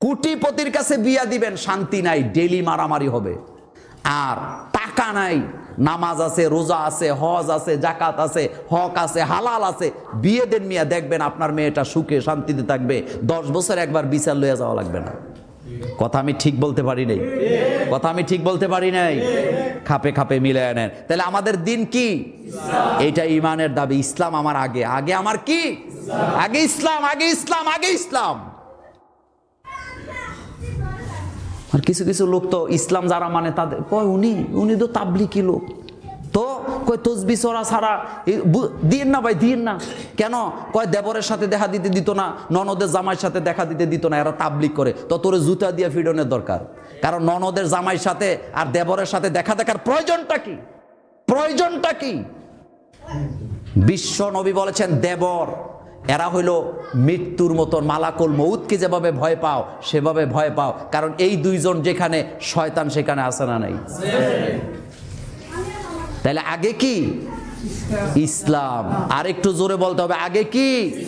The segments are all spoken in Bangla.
কুটিপতির কাছে বিয়া দিবেন, শান্তি নাই, ডেলি মারামারি হবে। আর টাকা নাই, নামাজ আছে, রোজা আছে, হজ আছে জাকাত আছে, হক আছে, হালাল আছে। বিয়ে দেন মিয়া, দেখবেন আপনার মেয়েটা সুখে, শান্তিতে থাকবে। দশ বছর একবার বিচার লইয়া যাওয়া লাগবে না। কথা আমি ঠিক বলতে পারি নাই। কথা আমি ঠিক বলতে পারি নাই। খাপে খাপে মিলে নেন। তাহলে আমাদের দিন কি? এইটা ইমানের দাবি। ইসলাম আমার আগে। আগে আমার কি? আগে ইসলাম আগে ইসলাম আগে ইসলাম। আর কিছু কিছু লোক তো ইসলাম যারা মানে তাদের কয় উনি? উনি তো তাবলিকি লোক। তো কয় তসবি চড়া ছাড়া দিন না ভাই দিন না। কেন? কয় দেবরের সাথে দেখা দিতে দিত না, ননদের জামাইয়ের সাথে দেখা দিতে দিত না, এরা তাবলিক করে। তো তোর জুতা দিয়ে ফিডনের দরকার। কারণ ননদের জামাইয়ের সাথে আর দেবরের সাথে দেখা দেখার প্রয়োজনটা কি? প্রয়োজনটা কি? বিশ্ব নবী বলেছেন, দেবর এরা হইল মৃত্যুর মতন মালাকুল মৌতকে যেভাবে ভয় পাও, সেভাবে ভয় পাও। কারণ এই দুইজন যেখানে, শয়তান সেখানে আসে না নাই? তাহলে আগে কি? ইসলাম। আর একটু জোরে বলতে হবে, আগে কি?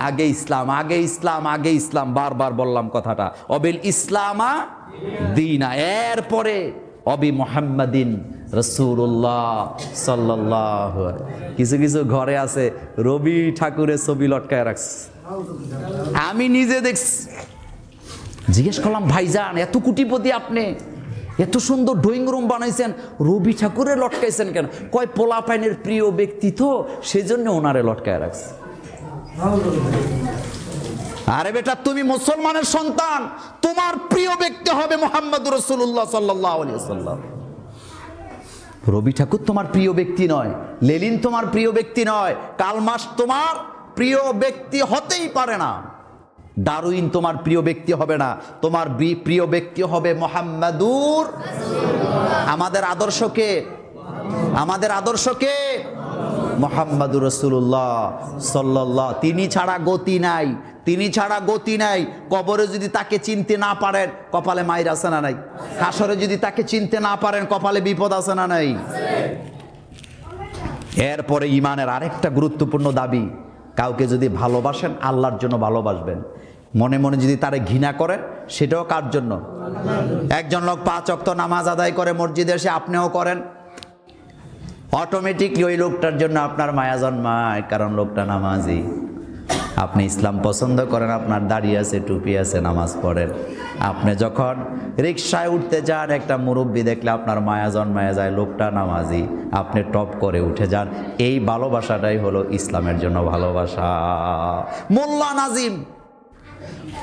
আগে ইসলাম আগে ইসলাম আগে ইসলাম। বারবার বললাম কথাটা। অবিল ইসলামা দিনা। এরপরে অবি মোহাম্মদিন রসুল্লাহ সাল্লাহ কিছু কিছু ঘরে আছে, রবি ঠাকুরের ছবি লটকায় রাখছে। আমি নিজে দেখছি। জিজ্ঞেস করলাম, ভাইজান, এত কুটিপতি আপনি, এত সুন্দর ড্রয়িং রুম বানাইছেন, রবি ঠাকুরে লটকাইছেন কেন? কয় পোলা পাইনের প্রিয় ব্যক্তি তো, সেজন্য ওনারে লটকায় রাখছে। আরে বেটা, তুমি মুসলমানের সন্তান। তোমার প্রিয় ব্যক্তি হবে মোহাম্মদ রসুল্লাহ সাল্লাহ রবি ঠাকুর তোমার প্রিয় ব্যক্তি নয়, লেলিন তোমার প্রিয় ব্যক্তি নয়, কালমাস তোমার প্রিয় ব্যক্তি হতেই পারে না। ডারুইন তোমার প্রিয় ব্যক্তি হবে না, তোমার প্রিয় ব্যক্তি হবে মোহাম্মদুর আমাদের আদর্শকে আমাদের আদর্শকে মোহাম্মদুর রসুল্লাহ সাল্লাহ তিনি ছাড়া গতি নাই, তিনি ছাড়া গতি নাই। কবরে যদি তাকে চিনতে না পারেন, কপালে মায়ের আছে না নাই? হাসরে যদি তাকে চিনতে না পারেন, কপালে বিপদ আছে না নাই? এরপরে ইমানের আরেকটা গুরুত্বপূর্ণ দাবি, কাউকে যদি ভালোবাসেন, আল্লাহর জন্য ভালোবাসবেন। মনে মনে যদি তারে ঘৃণা করেন, সেটাও কার জন্য? একজন লোক পাঁচ অক্ত নামাজ আদায় করে মসজিদে এসে আপনিও করেন অটোমেটিকলি ওই লোকটার জন্য আপনার মায়া জন্মায়, কারণ লোকটা নামাজি। আপনি ইসলাম পছন্দ করেন, আপনার দাড়ি আছে, টুপি আছে, নামাজ পড়েন। আপনি যখন রিক্সায় উঠতে যান, একটা মুরব্বী দেখলে আপনার মায়া জন্মায়, যায়, লোকটা নামাজি, আপনি টপ করে উঠে যান। এই ভালোবাসাটাই হলো ইসলামের জন্য ভালোবাসা। মোল্লা নাজিম,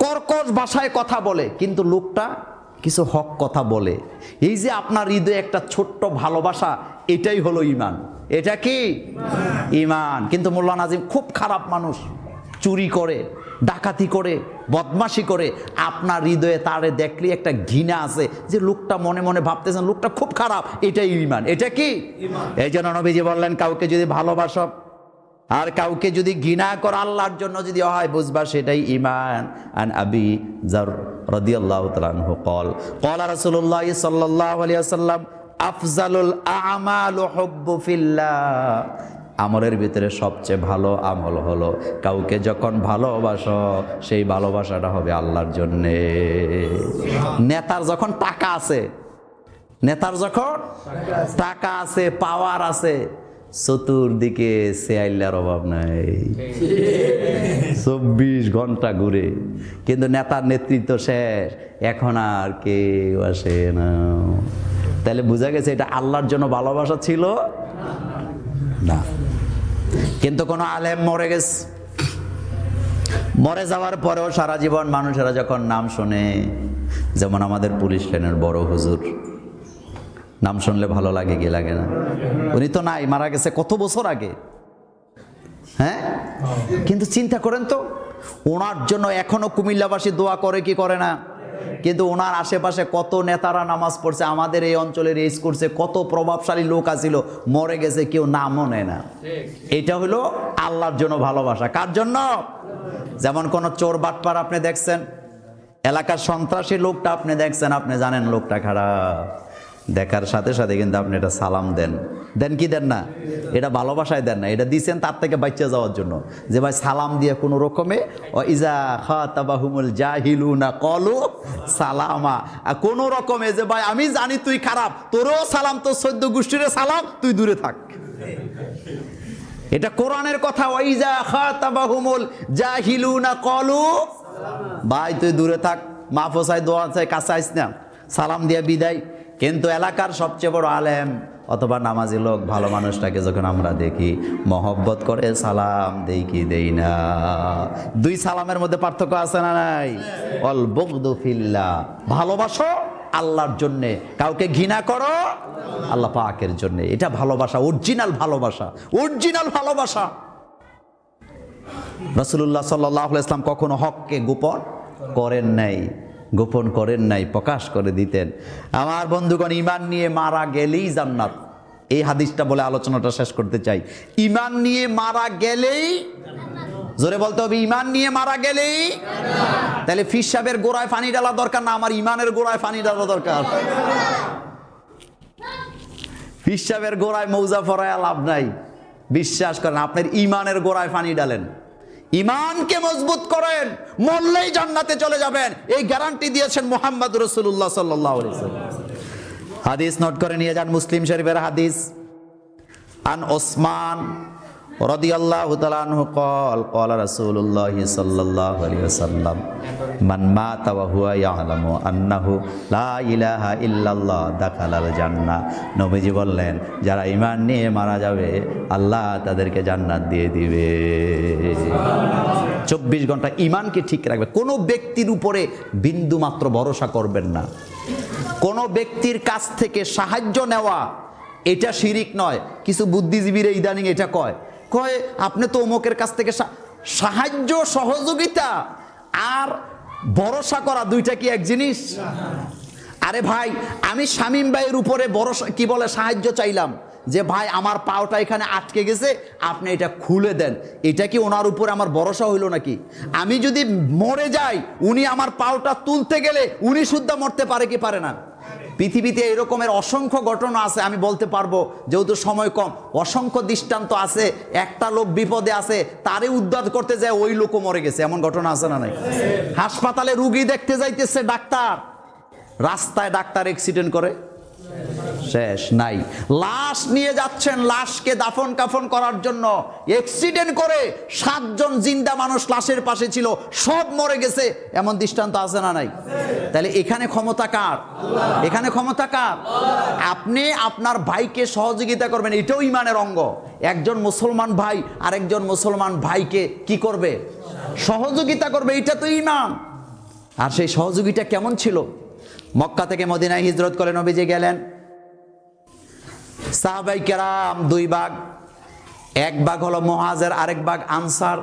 কর্কশ ভাষায় কথা বলে, কিন্তু লোকটা কিছু হক কথা বলে। এই যে আপনার হৃদয়ে একটা ছোট্ট ভালোবাসা এটাই হলো ইমান। এটা কি? ইমান। কিন্তু মোল্লা নাজিম খুব খারাপ মানুষ। চুরি করে ডাকাতি করে বদমাশি করে। আপনার হৃদয়ে তারে দেখলে একটা ঘৃণা আছে যে লোকটা মনে মনে ভাবতেছেন লোকটা খুব খারাপ। এটাই ইমান। এটা কি? এই জন্য নবীজি বললেন কাউকে যদি ভালোবাসো আর কাউকে যদি ঘৃণা কর আল্লাহর জন্য যদি হয় বুঝবা সেটাই ইমান। আন আবি জার রদিয়াল্লাহ তালানহু কল। কল রসুল্লাহ সাল্লাহ আলিয়া সাল্লাম আফজালুল আমাল ফিল্লাহ। আমলের ভিতরে সবচেয়ে ভালো আমল হলো, কাউকে যখন ভালোবাসো, সেই ভালোবাসাটা হবে আল্লাহর জন্যে। নেতার যখন টাকা আছে, নেতার যখন টাকা আছে পাওয়ার আছে চতুর্দিকে সেয়াইলার অভাব নাই। চব্বিশ ঘণ্টা ঘুরে। কিন্তু নেতার নেতৃত্ব শেষ। এখন আর কেউ আসে না। তাহলে বোঝা গেছে এটা আল্লাহর জন্য ভালোবাসা ছিল? না। কিন্তু কোনো আলেম মরে গেছে। মরে যাওয়ার পরেও সারা জীবন মানুষেরা যখন নাম শোনে, যেমন আমাদের পুলিশ লাইনের বড় হুজুর। নাম শুনলে ভালো লাগে কি লাগে না। উনি তো নাই, মারা গেছে কত বছর আগে? হ্যাঁ? কিন্তু চিন্তা করেন তো, ওনার জন্য এখনও কুমিল্লাবাসী দোয়া করে কি করে না? কিন্তু ওনার আশেপাশে কত নেতারা নামাজ পড়ছে, আমাদের এই অঞ্চলের এই করছে কত প্রভাবশালী লোক আছিল, মরে গেছে, কেউ নামও নেয় না। এটা হলো আল্লাহর জন্য ভালোবাসা। কার জন্য? যেমন কোন চোর বাটপার আপনি দেখছেন, এলাকার সন্ত্রাসী লোকটা আপনি দেখছেন, আপনি জানেন লোকটা খারাপ। দেখার সাথে সাথে কিন্তু আপনি এটা সালাম দেন। দেন কি দেন না? এটা ভালোবাসায় দেন না। এটা দিয়েছেন তার থেকে বাচ্চা যাওয়ার জন্য। যে ভাই সালাম দিয়ে কোনো রকমে, ও ইজা খাতাবাহুমুল জাহিলু না কলু সালামা। কোনো রকমে যে, ভাই, আমি জানি তুই খারাপ। তোরও সালাম, তোর সদ্য গোষ্ঠীরে সালাম, তুই দূরে থাক। এটা কোরআনের কথা ওয়াইজা খাতাবাহুমুল জাহিলুনা কলু। ভাই, তুই দূরে থাক। মাহফোসাই দোয়া চাই, কাছে আইস না। সালাম দিয়া বিদায়। কিন্তু এলাকার সবচেয়ে বড় আলেম অথবা নামাজি লোক ভালো মানুষটাকে যখন আমরা দেখি, মহব্বত করে, সালাম দেই কি দেই না? দুই সালামের মধ্যে পার্থক্য আছে না নাই? অল বগদু ফিল্লা ভালোবাসো আল্লাহর জন্যে, কাউকে ঘৃণা করো আল্লাহ পাকের জন্যে। এটা ভালোবাসা, অরিজিনাল ভালোবাসা অরিজিনাল ভালোবাসা। রসুল্লাহ সাল্লাহ ইসলাম কখনো হককে গোপন করেন নাই। গোপন করেন নাই, প্রকাশ করে দিতেন। আমার বন্ধুগণ ইমান নিয়ে মারা গেলেই জান্নাত। এই হাদিসটা বলে আলোচনাটা শেষ করতে চাই। ইমান নিয়ে মারা গেলেই জোরে বলতে হবে ইমান নিয়ে মারা গেলেই তাহলে ফিস সাহেবের গোড়ায় পানি ডালা দরকার না? আমার ইমানের গোড়ায় পানি ডালা দরকার। ফিস সাহেবের গোড়ায় মৌজা ফরায় লাভ নাই। বিশ্বাস করেন, আপনার ইমানের গোড়ায় পানি ডালেন। ইমানকে মজবুত করেন মরলেই জান্নাতে চলে যাবেন এই গ্যারান্টি দিয়েছেন মোহাম্মদ রসুল্লাহ সাল্লাহ হাদিস নোট করে নিয়ে যান মুসলিম শরীফের হাদিস আন ওসমান رضي الله تعالى عنه قال قال رسول الله صلى الله عليه وسلم من مات وهو يعلم أنه لا إله إلا الله دخل الجنة নবীজি বললেন যারা ঈমান নিয়ে মারা যাবে আল্লাহ তাদেরকে জান্নাত দিয়ে দিবে চব্বিশ ঘণ্টা ইমানকে ঠিক রাখবে। কোনো ব্যক্তির উপরে বিন্দু মাত্র ভরসা করবেন না। কোনো ব্যক্তির কাছ থেকে সাহায্য নেওয়া, এটা শিরিক নয়। কিছু বুদ্ধিজীবীরা ইদানিং এটা কয়। কয়, আপনি তো অমুকের কাছ থেকে সাহায্য, সহযোগিতা আর ভরসা করা দুইটা কি এক জিনিস? আরে ভাই, আমি শামীম ভাইয়ের উপরে ভরসা, কি বলে, সাহায্য চাইলাম। যে, ভাই, আমার পাওটা এখানে আটকে গেছে, আপনি এটা খুলে দেন। এটা কি ওনার উপর আমার ভরসা হইল নাকি? আমি যদি মরে যাই, উনি আমার পাওটা তুলতে গেলে উনি শুদ্ধ মরতে পারে কি পারে না? পৃথিবীতে এরকমের অসংখ্য ঘটনা আছে, আমি বলতে পারব, যেহেতু সময় কম। অসংখ্য দৃষ্টান্ত আছে, একটা লোক বিপদে আছে তারে উদ্ধার করতে যায়, ওই লোকও মরে গেছে। এমন ঘটনা আছে না নাই? হাসপাতালে রুগী দেখতে যাইতেছে ডাক্তার। রাস্তায় ডাক্তার অ্যাক্সিডেন্ট করে। শেষ নাই। লাশ নিয়ে যাচ্ছেন, লাশকে দাফন কাফন করার জন্য। অ্যাক্সিডেন্ট করে সাতজন জিন্দা মানুষ লাশের পাশে ছিল, সব মরে গেছে। এমন দৃষ্টান্ত আছে না নাই? তাহলে এখানে ক্ষমতা কার? এখানে ক্ষমতা কার? আপনি আপনার ভাইকে সহযোগিতা করবেন, এটাও ইমানের অঙ্গ। একজন মুসলমান ভাই আরেকজন মুসলমান ভাইকে কি করবে? সহযোগিতা করবে, এটা তো ইমান। আর সেই সহযোগিতা কেমন ছিল? মক্কা থেকে মদিনায় হিজরত করে নবীজি গেলেন। সাহাবাই কেরাম দুই ভাগ, এক ভাগ হলো মহাজের, আরেক ভাগ আনসার।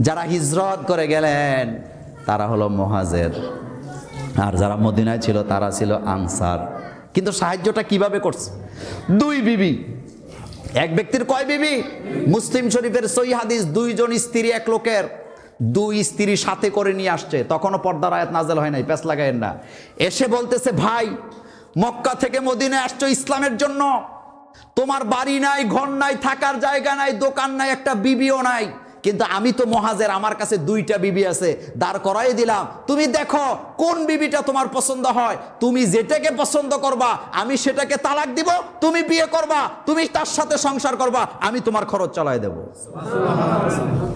যারা হিজরত করে গেলেন, তারা হলো মহাজের। আর যারা মদিনায় ছিল, তারা ছিল আনসার। কিন্তু সাহায্যটা কীভাবে করছে? দুই বিবি। এক ব্যক্তির কয় বিবি? মুসলিম শরীফের সই হাদিস, দুইজন স্ত্রী এক লোকের। দুই স্ত্রী সাথে করে নিয়ে আসছে। তখনও পর্দার আয়াত নাজেল হয় নাই প্যাস লাগায়েন না। এসে বলতেছে, ভাই মক্কা থেকে মদিনে আসছো ইসলামের জন্য। তোমার বাড়ি নাই, ঘর নাই, থাকার জায়গা নাই, দোকান নাই, একটা বিবিও নাই। কিন্তু আমি তো মহাজের, আমার কাছে দুইটা বিবি আছে, দাঁড় করাই দিলাম। তুমি দেখো কোন বিবিটা তোমার পছন্দ হয়। তুমি যেটাকে পছন্দ করবা, আমি সেটাকে তালাক দিব, তুমি বিয়ে করবা, তুমি তার সাথে সংসার করবা, আমি তোমার খরচ চালাই দেব।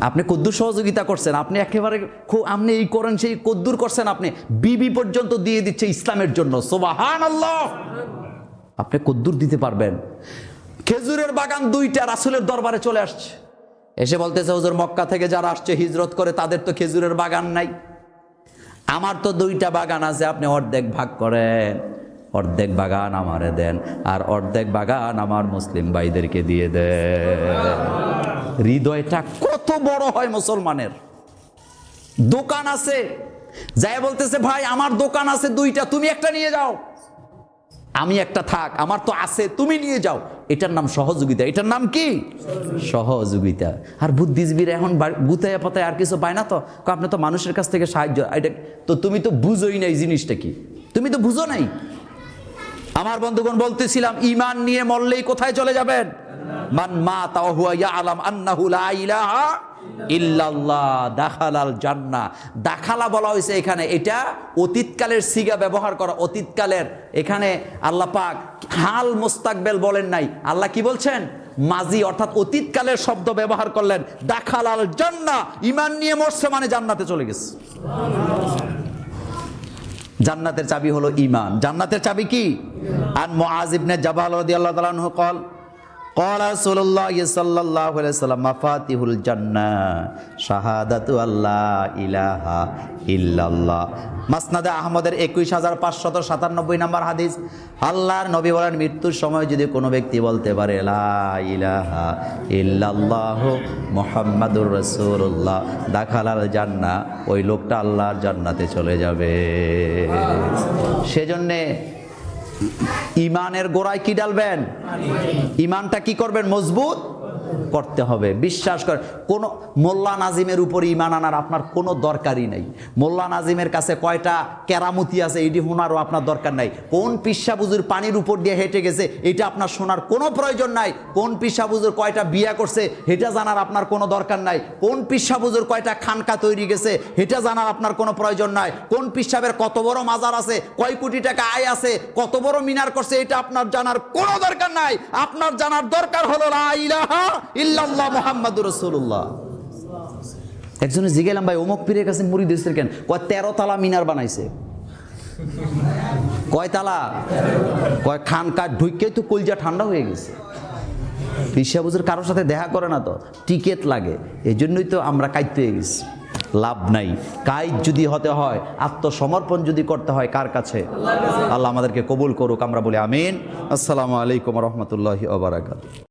আপনি কদ্দুর সহযোগিতা করছেন, আপনি একেবারে খুব আপনি এই করেন সেই কদ্দুর করছেন, আপনি বিবি পর্যন্ত দিয়ে দিচ্ছে ইসলামের জন্য। সোবাহান আল্লাহ আপনি কদ্দুর দিতে পারবেন। খেজুরের বাগান দুইটা রাসুলের দরবারে চলে আসছে। এসে বলতেছে, হুজুর, মক্কা থেকে যারা আসছে, হিজরত করে, তাদের তো খেজুরের বাগান নাই। আমার তো দুইটা বাগান আছে, আপনি অর্ধেক ভাগ করেন, অর্ধেক বাগান আমারে দেন, আর অর্ধেক বাগান আমার মুসলিম ভাইদেরকে দিয়ে দেন। হৃদয়টা কত বড় হয় মুসলমানের। দোকান আছে, যাই বলতেছে, ভাই, আমার দোকান আছে দুইটা, তুমি একটা নিয়ে যাও। আমি একটা থাক, আমার তো আছে, তুমি নিয়ে যাও। এটার নাম সহযোগিতা। এটার নাম কি? সহযোগিতা। আর বুদ্ধিজীবীরা এখন গুতায় পাতায় আর কিছু পায় না তো? আপনি তো মানুষের কাছ থেকে সাহায্য এটা তো তুমি তো বুঝোই নাই জিনিসটা কি? তুমি তো বুঝো নাই? আমার বন্ধুগণ বলতেছিলাম, ইমান নিয়ে মরলেই কোথায় চলে যাবেন? মান মা তাও হুয়া ইয়ালাম আন্নাহু লা ইলাহা ইল্লাল্লাহ, দাখালাল জান্নাহ। দাখালা বলা হয়েছে এখানে। এটা অতীতকালের সিগা ব্যবহার করা। অতীতকালের, এখানে আল্লাহ পাক হাল মুস্তাকবেল বলেন নাই। আল্লাহ কি বলছেন? মাজি, অর্থাৎ অতীতকালের শব্দ ব্যবহার করলেন। দাখালাল জান্নাহ ইমান নিয়ে মরছে মানে জান্নাতে চলে গেছে। জান্নাতের চাবি হলো ইমান জান্নাতের চাবি কি? আন মুআজ ইবনে জাবাল রাদিয়াল্লাহু তাআলা জান্না শাহাদাতু আল্লাহ ইলাহা ইল্লাল্লাহ মাসনাদে একুশ হাজার সাতানব্বই হাদিস। আল্লাহর নবী বলেন, মৃত্যুর সময় যদি কোনো ব্যক্তি বলতে পারে ইলাহা ইল্লাল্লাহ মোহাম্মদুর দাখালাল জান্না ওই লোকটা আল্লাহর জান্নাতে চলে যাবে। সেজন্যে ইমানের গোড়ায় কি ডালবেন? ইমানটা কি করবেন? মজবুত? করতে হবে। বিশ্বাস করে, কোন মোল্লা নাজিমের উপর ইমান আনার আপনার কোনো দরকারই নেই। মোল্লা নাজিমের কাছে কয়টা কেরামতি আছে, এটি শোনারও আপনার দরকার নাই। কোন পিসাবুজুর পানির উপর দিয়ে হেঁটে গেছে, এটা আপনার শোনার কোনো প্রয়োজন নাই। কোন পিসাবুজুর কয়টা বিয়া করছে এটা জানার আপনার কোনো দরকার নাই। কোন পিসাবুজুর কয়টা খানকা তৈরি গেছে এটা জানার আপনার কোনো প্রয়োজন নাই। কোন পিসাবের কত বড় মাজার আছে, কয় কোটি টাকা আয় আছে, কত বড় মিনার করছে, এটা আপনার জানার কোনো দরকার নাই। আপনার জানার দরকার হলো ইল্লাল্লাহ একজনে জিগেলাম ভাই, অমুক পীরের কাছে মুড়ি দিয়েছে কেন? কয়, তেরো তালা মিনার বানাইছে। কয়, তালা? কয় তো কলজা ঠান্ডা হয়ে গেছে। কারোর সাথে দেখা করে না তো, টিকেট লাগে। এই জন্যই তো আমরা কাইতে গেছি। লাভ নাই। কাইত যদি হতে হয়, আত্মসমর্পণ যদি করতে হয়, কার কাছে? আল্লাহ আমাদেরকে কবুল করুক, আমরা বলি আমিন। আসসালামু আলাইকুম রহমতুল্লাহি ওবরাকাত